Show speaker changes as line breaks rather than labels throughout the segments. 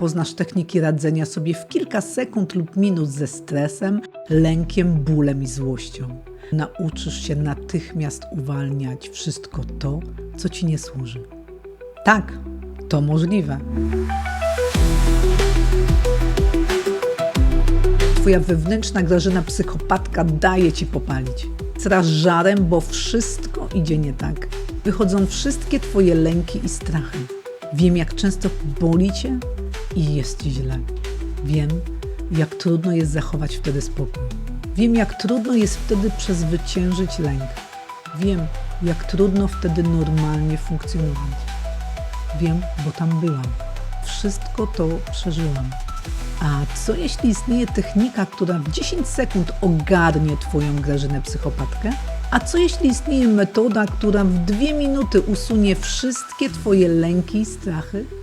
Poznasz techniki radzenia sobie w kilka sekund lub minut ze stresem, lękiem, bólem i złością. Nauczysz się natychmiast uwalniać wszystko to, co ci nie służy. Tak, to możliwe. Twoja wewnętrzna Grażyna psychopatka daje ci popalić. Straż żarem, bo wszystko idzie nie tak. Wychodzą wszystkie twoje lęki i strachy. Wiem, jak często boli cię i jest źle. Wiem, jak trudno jest zachować wtedy spokój. Wiem, jak trudno jest wtedy przezwyciężyć lęk. Wiem, jak trudno wtedy normalnie funkcjonować. Wiem, bo tam byłam. Wszystko to przeżyłam. A co jeśli istnieje technika, która w 10 sekund ogarnie Twoją Grażynę psychopatkę? A co jeśli istnieje metoda, która w dwie minuty usunie wszystkie Twoje lęki i strachy?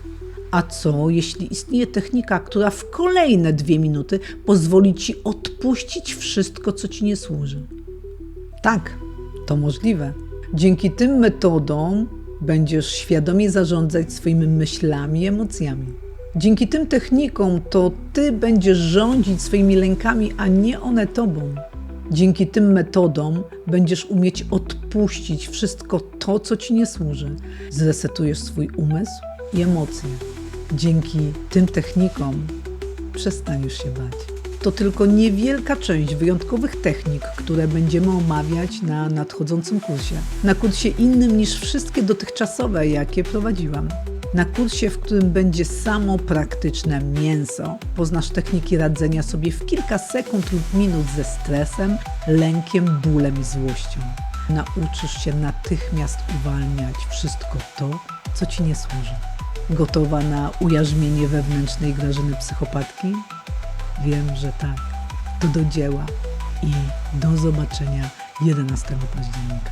A co jeśli istnieje technika, która w kolejne dwie minuty pozwoli Ci odpuścić wszystko, co Ci nie służy? Tak, to możliwe. Dzięki tym metodom będziesz świadomie zarządzać swoimi myślami i emocjami. Dzięki tym technikom to ty będziesz rządzić swoimi lękami, a nie one tobą. Dzięki tym metodom będziesz umieć odpuścić wszystko to, co ci nie służy. Zresetujesz swój umysł i emocje. Dzięki tym technikom przestaniesz się bać. To tylko niewielka część wyjątkowych technik, które będziemy omawiać na nadchodzącym kursie. Na kursie innym niż wszystkie dotychczasowe, jakie prowadziłam. Na kursie, w którym będzie samo praktyczne mięso. Poznasz techniki radzenia sobie w kilka sekund lub minut ze stresem, lękiem, bólem i złością. Nauczysz się natychmiast uwalniać wszystko to, co ci nie służy gotowa na ujarzmienie wewnętrznej Grażyny Psychopatki? Wiem, że tak. To do dzieła i do zobaczenia 11 października.